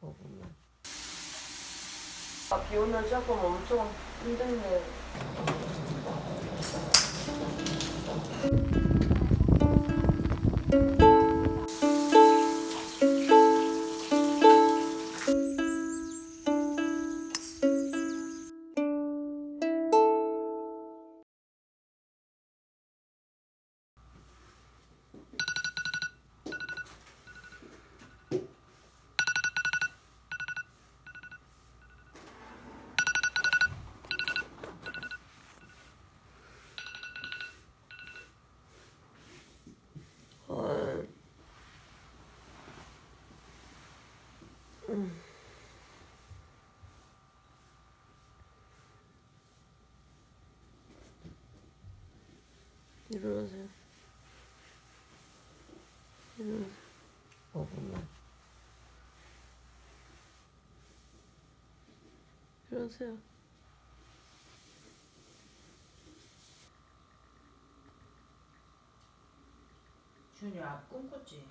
어, 아, 비 오면 조금 엄청 힘든데. 어, 음. 일어나세요. 일어나세요. 어, 정말. 일어나세요. 준이 앞 꿈꿨지?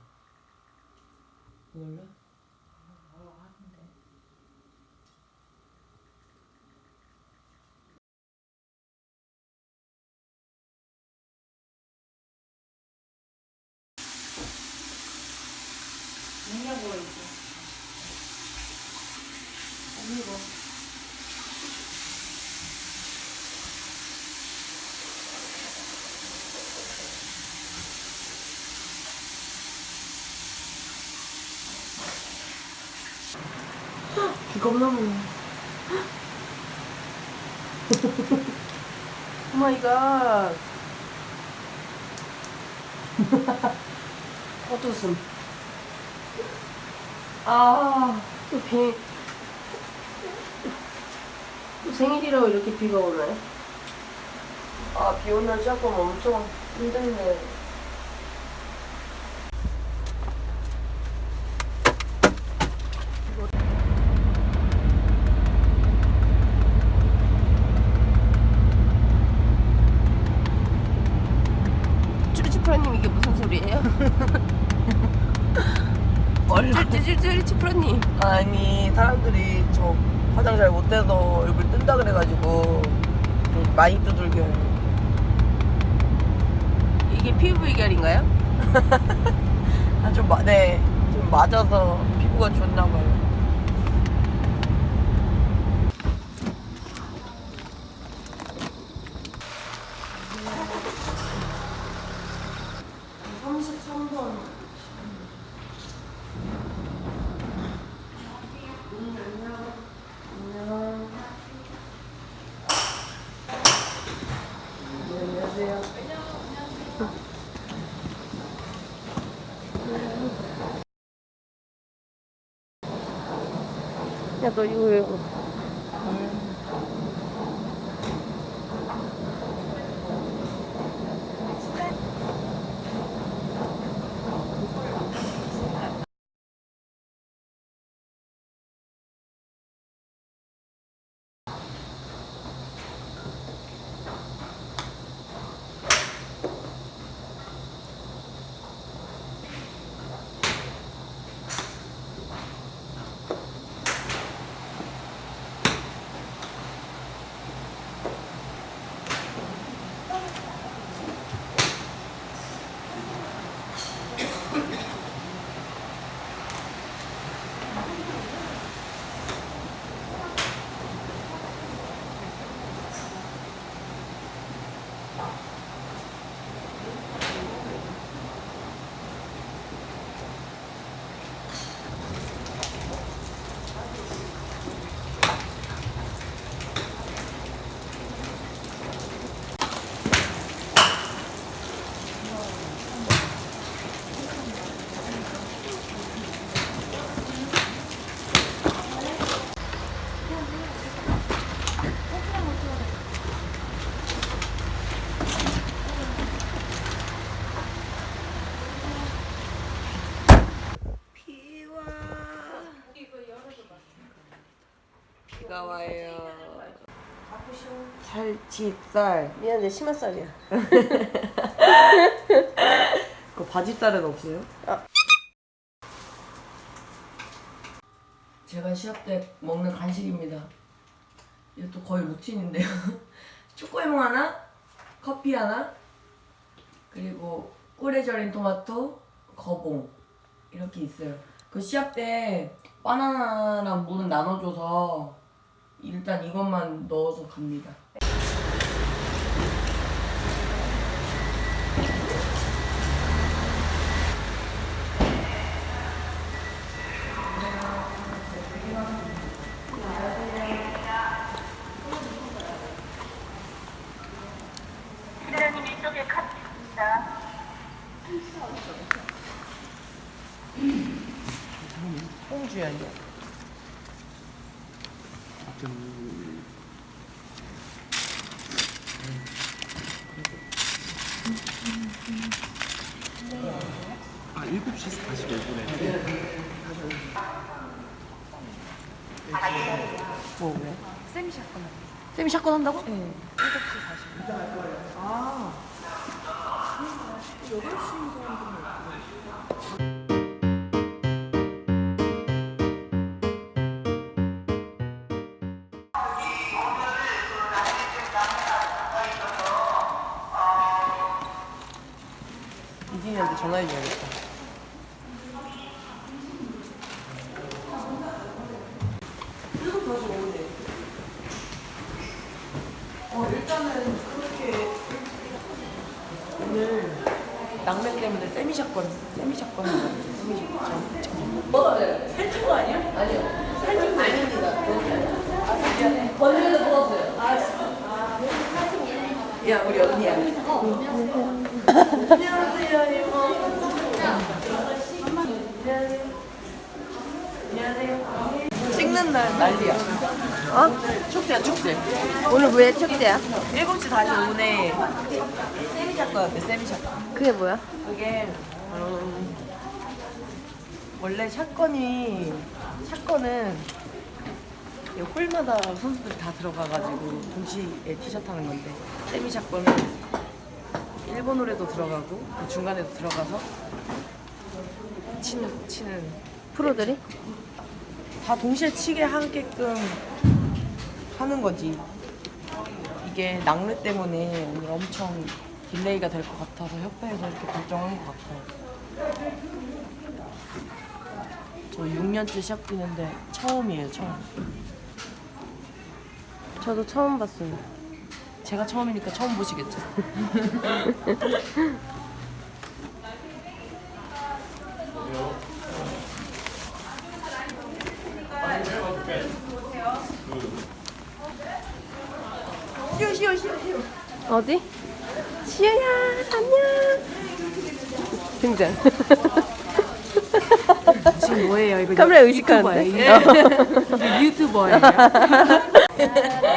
몰라? 어 하던데 냉장고에 있어 아니고 비 겁나 많아. 오 마이 갓. 헛웃음. 아, 또 비. 또 생일이라고 이렇게 비가 오나요? 아, 비 오면 조금 엄청 힘든데. 쭈리치프라님 이게 무슨 소리예요? 쭈리치프라님 아니 사람들이 저 화장 잘 못해서 얼굴 뜬다 그래가지고 좀 많이 두들겨요 이게 피부 이결인가요? 아좀 네, 좀 맞아서 피부가 좋나 봐요 (33번) 안녕. 네, 안녕하세요. 야, 너 이거 비가 와요 살집살 미안해 심한살이야 그 바지살은 없어요? 제가 시합 때 먹는 간식입니다. 이것도 거의 루틴인데요. 초코에몽 하나, 커피 하나, 그리고 꿀에 절인 토마토, 거봉 이렇게 있어요. 그 시합 때 바나나랑 물은 나눠줘서 일단 이것만 넣어서 갑니다. 홍주연이 요. 아 7시 45분에 뭐 왜? 쌤이 샷건 쌤이 샷건 한다고? 네. 7시 40분. 아. 이 진이한테 전화해줘야겠다. 어 일단은 그렇게 오늘 낙맥 때문에 세미샷건 세미샷건 뭐가 돼? 살찐 거 아니야? 아니요 살찐 거 아닙니다 아 미안해 건드려서 먹었어요 아 야, 우리 언니야. 이모. 안녕하세요. 찍는 날 난리야. 어? 축제야, 축제. 오늘 왜 축제야? 7시 다시 오네. 세미샷건 어때, 세미샷건? 그게 뭐야? 그게, 음, 원래 샷건이, 샷건은 이 홀마다 선수들이 다 들어가가지고 동시에 티셔츠 하는 건데 세미샷건은 일본어에도 들어가고 그 중간에도 들어가서 치는, 치는 프로들이? 다 동시에 치게 하게끔 하는 거지. 이게 낙뢰 때문에 오늘 엄청 딜레이가 될 것 같아서 협회에서 이렇게 결정한 것 같아요. 저 6년째 시합 뛰는데 처음이에요, 처음. 저도 처음 봤어요. 제가 처음이니까 처음 보시겠죠? 쉬어, 쉬어, 쉬어, 쉬어. 어디? 시우야 안녕. 등장. 지금 뭐예요? 이거 카메라 의식하는데? 유튜버예요.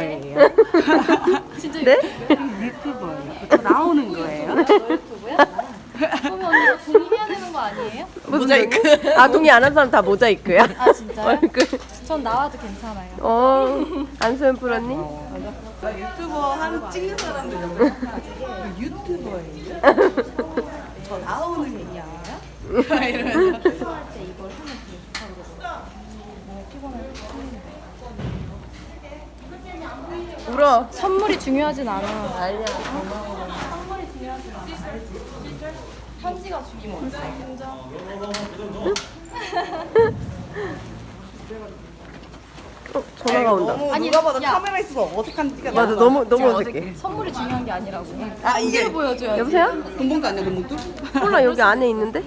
유튜버예요. 이거 유튜버예요. 네? 유튜버예요. 저 나오는 거예요. 그러면 언니가 동의해야 되는 거 아니에요? 모자이크. 아 동의 안 한 사람 다 모자이크야. 아 진짜요? 얼굴. 전 나와도 괜찮아요. 어 안소연 프로님. 나 유튜버 한 찍는 사람들 유튜버예요. 저 나오는 얘기 알아요? 이러면서 피곤할 때 이걸 하면 되게 좋다고 그러더라고요. 너무 피곤할 때 하는데. 울어. 선물이 중요하진 않아. 아니야. 선물이 중요하진 않아. 편지가 중요해. 어, 전화가 온다. 너무 아니, 누가 봐도 야. 카메라 있어서 어색한 티가 맞아 나. 너무 너무 어색해. 선물이 중요한 게 아니라고. 아 이게 보여줘야지. 여보세요? 돈봉도 아니야 돈봉도? 콜라 여기 안에 있는데?